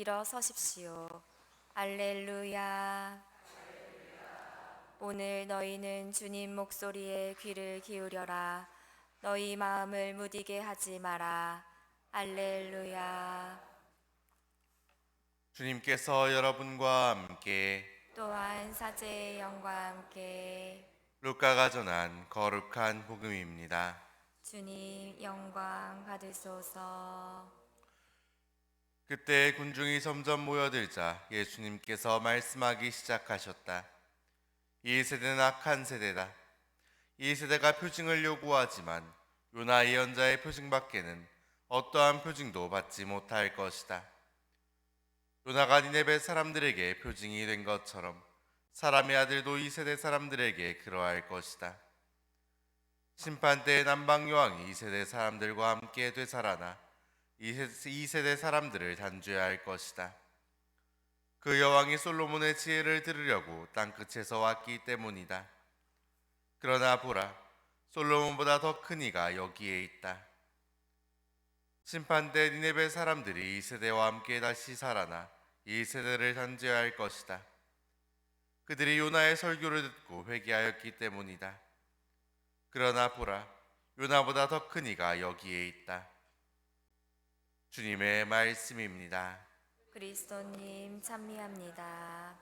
일어서십시오. 알렐루야. 오늘 너희는 주님 목소리에 귀를 기울여라. 너희 마음을 무디게 하지 마라. 알렐루야. 주님께서 여러분과 함께 또한 사제의 영과 함께 루카가 전한 거룩한 복음입니다. 주님 영광 받으소서. 그때 군중이 점점 모여들자 예수님께서 말씀하기 시작하셨다. 이 세대는 악한 세대다. 이 세대가 표징을 요구하지만 요나 예언자의 표징밖에는 어떠한 표징도 받지 못할 것이다. 요나가 니네베 사람들에게 표징이 된 것처럼 사람의 아들도 이 세대 사람들에게 그러할 것이다. 심판 때 남방 여왕이 이 세대 사람들과 함께 되살아나 이 세대 사람들을 단죄해야 할 것이다. 그 여왕이 솔로몬의 지혜를 들으려고 땅 끝에서 왔기 때문이다. 그러나 보라, 솔로몬보다 더 큰 이가 여기에 있다. 심판 때 니네베 사람들이 이 세대와 함께 다시 살아나 이 세대를 단죄해야 할 것이다. 그들이 요나의 설교를 듣고 회개하였기 때문이다. 그러나 보라, 요나보다 더 큰 이가 여기에 있다. 주님의 말씀입니다. 그리스도님 찬미합니다.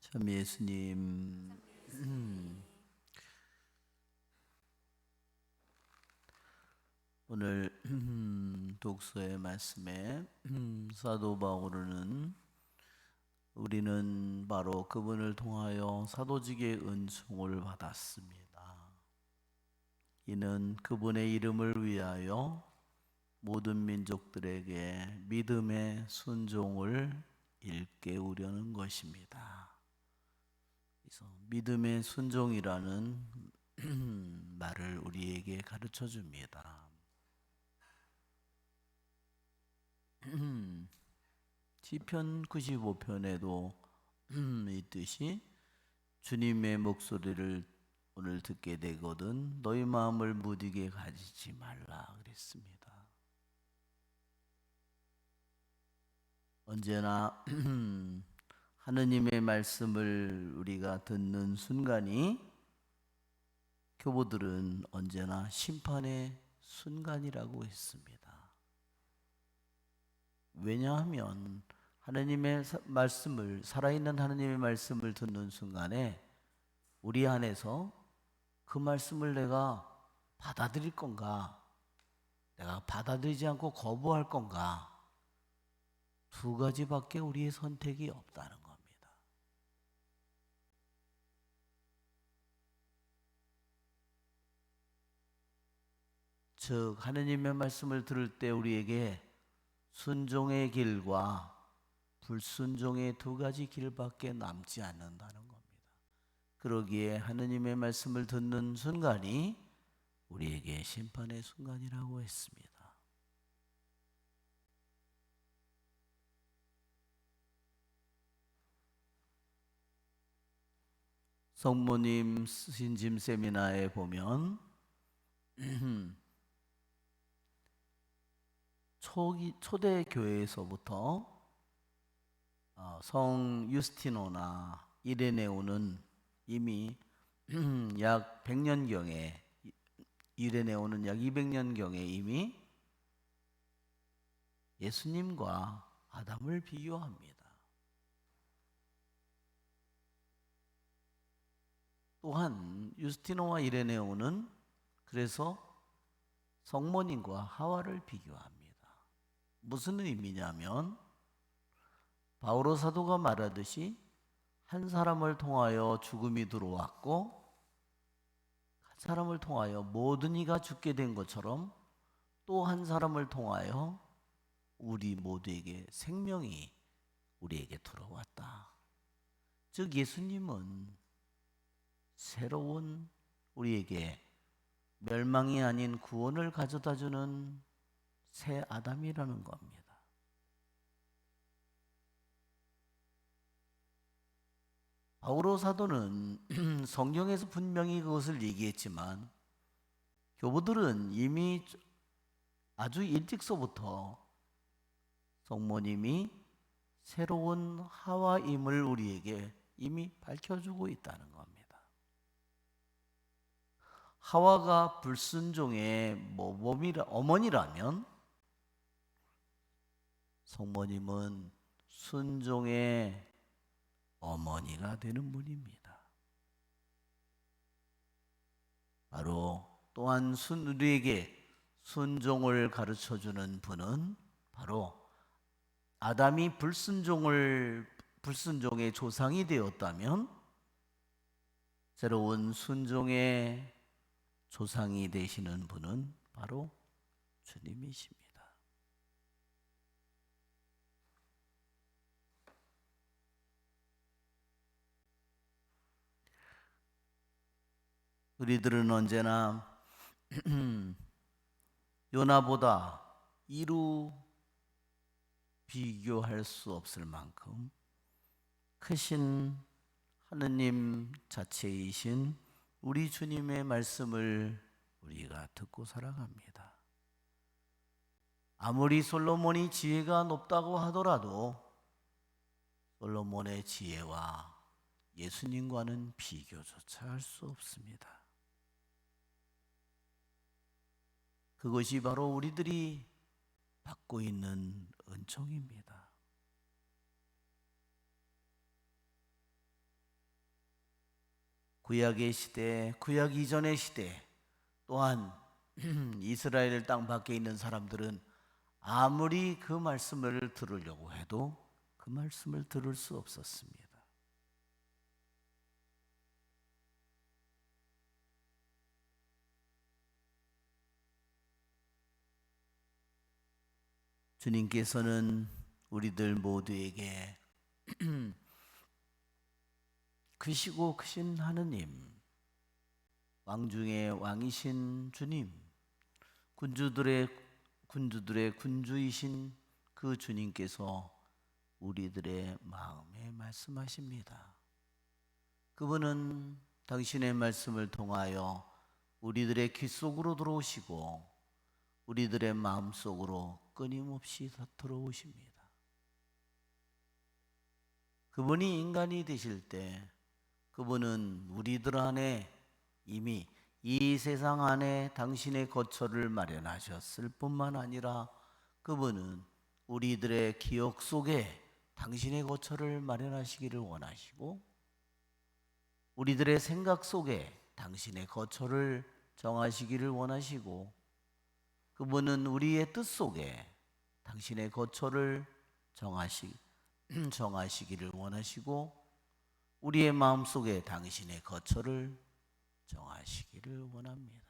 참 예수님 음. 오늘 음, 독서의 말씀에 음, 사도 바울은 우리는 바로 그분을 통하여 사도직의 은총을 받았습니다. 이는 그분의 이름을 위하여 모든 민족들에게 믿음의 순종을 일깨우려는 것입니다. 그래서 믿음의 순종이라는 말을 우리에게 가르쳐 줍니다. 시편 95편에도 있듯이 주님의 목소리를 오늘 듣게 되거든 너희 마음을 무디게 가지지 말라 그랬습니다. 언제나 하느님의 말씀을 우리가 듣는 순간이 교보들은 언제나 심판의 순간이라고 했습니다. 왜냐하면 하느님의 사- 말씀을 살아있는 하느님의 말씀을 듣는 순간에 우리 안에서 그 말씀을 내가 받아들일 건가? 내가 받아들이지 않고 거부할 건가? 두 가지밖에 우리의 선택이 없다는 겁니다. 즉 하느님의 말씀을 들을 때 우리에게 순종의 길과 불순종의 두 가지 길밖에 남지 않는다는 겁니다. 그러기에 하느님의 말씀을 듣는 순간이 우리에게 심판의 순간이라고 했습니다. 성모님 쓰신 짐 세미나에 보면 초기 초대 교회에서부터 어, 성 유스티노나 이레네오는 이미 약 100년 경에 이레네오는 약 200년 경에 이미 예수님과 아담을 비교합니다. 또한 유스티노와 이레네오는 그래서 성모님과 하와를 비교합니다. 무슨 의미냐면 바오로 사도가 말하듯이 한 사람을 통하여 죽음이 들어왔고 한 사람을 통하여 모든 이가 죽게 된 것처럼 또 한 사람을 통하여 우리 모두에게 생명이 우리에게 들어왔다. 즉 예수님은 새로운 우리에게 멸망이 아닌 구원을 가져다 주는 새 아담이라는 겁니다. 바오로 사도는 성경에서 분명히 그것을 얘기했지만 교부들은 이미 아주 일찍서부터 성모님이 새로운 하와임을 우리에게 이미 밝혀주고 있다는 겁니다. 하와가 불순종의 모범이라 어머니라면 성모님은 순종의 어머니가 되는 분입니다. 바로 또한 순 우리에게 순종을 가르쳐 주는 분은 바로 아담이 불순종을 불순종의 조상이 되었다면 새로운 순종의 조상이 되시는 분은 바로 주님이십니다. 우리들은 언제나 요나보다 이루 비교할 수 없을 만큼 크신 하느님 자체이신 우리 주님의 말씀을 우리가 듣고 살아갑니다. 아무리 솔로몬이 지혜가 높다고 하더라도 솔로몬의 지혜와 예수님과는 비교조차 할 수 없습니다. 그것이 바로 우리들이 받고 있는 은총입니다. 구약의 시대, 구약 이전의 시대, 또한 이스라엘 땅 밖에 있는 사람들은 아무리 그 말씀을 들으려고 해도 그 말씀을 들을 수 없었습니다. 주님께서는 우리들 모두에게 크시고 크신 하느님, 왕 중의 왕이신 주님, 군주들의 군주들의 군주이신 그 주님께서 우리들의 마음에 말씀하십니다. 그분은 당신의 말씀을 통하여 우리들의 귀 속으로 들어오시고 우리들의 마음 속으로 끊임없이 들어오십니다. 그분이 인간이 되실 때 그분은 우리들 안에 이미 이 세상 안에 당신의 거처를 마련하셨을 뿐만 아니라 그분은 우리들의 기억 속에 당신의 거처를 마련하시기를 원하시고 우리들의 생각 속에 당신의 거처를 정하시기를 원하시고 그분은 우리의 뜻 속에 당신의 거처를 정하시, 정하시기를 원하시고 우리의 마음 속에 당신의 거처를 정하시기를 원합니다.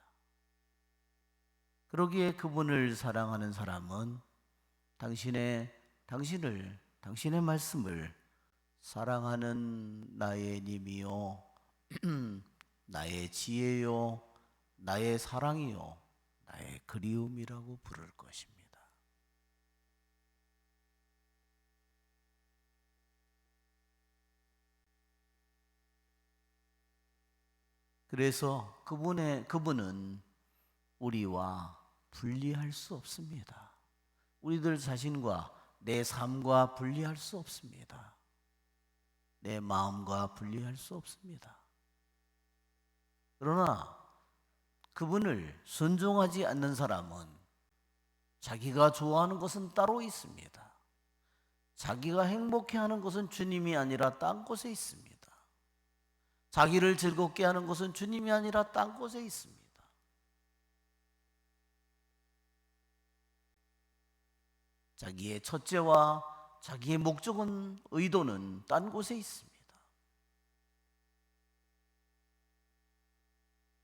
그러기에 그분을 사랑하는 사람은 당신의 당신을 당신의 말씀을 사랑하는 나의 님이요 나의 지혜요 나의 사랑이요 나의 그리움이라고 부를 것입니다. 그래서 그분의 그분은 우리와 분리할 수 없습니다. 우리들 자신과 내 삶과 분리할 수 없습니다. 내 마음과 분리할 수 없습니다. 그러나 그분을 순종하지 않는 사람은 자기가 좋아하는 것은 따로 있습니다. 자기가 행복해 하는 것은 주님이 아니라 딴 곳에 있습니다. 자기를 즐겁게 하는 것은 주님이 아니라 딴 곳에 있습니다. 자기의 첫째와 자기의 목적은 의도는 딴 곳에 있습니다.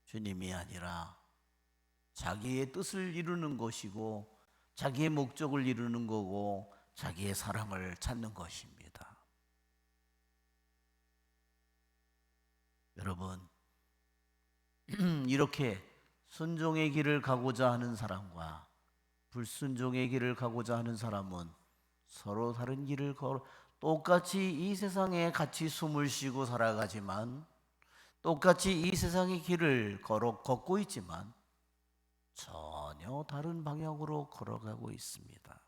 주님이 아니라 자기의 뜻을 이루는 것이고 자기의 목적을 이루는 거고 자기의 사랑을 찾는 것입니다. 여러분 이렇게 순종의 길을 가고자 하는 사람과 불순종의 길을 가고자 하는 사람은 서로 다른 길을 걸 똑같이 이 세상에 같이 숨을 쉬고 살아가지만 똑같이 이 세상의 길을 걸어 걷고 있지만 전혀 다른 방향으로 걸어가고 있습니다.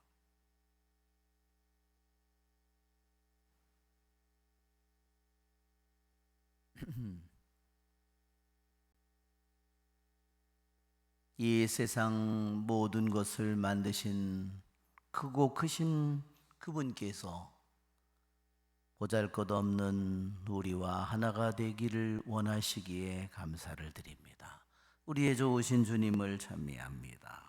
이 세상 모든 것을 만드신 크고 크신 그분께서 보잘 것 없는 우리와 하나가 되기를 원하시기에 감사를 드립니다. 우리의 좋으신 주님을 찬미합니다.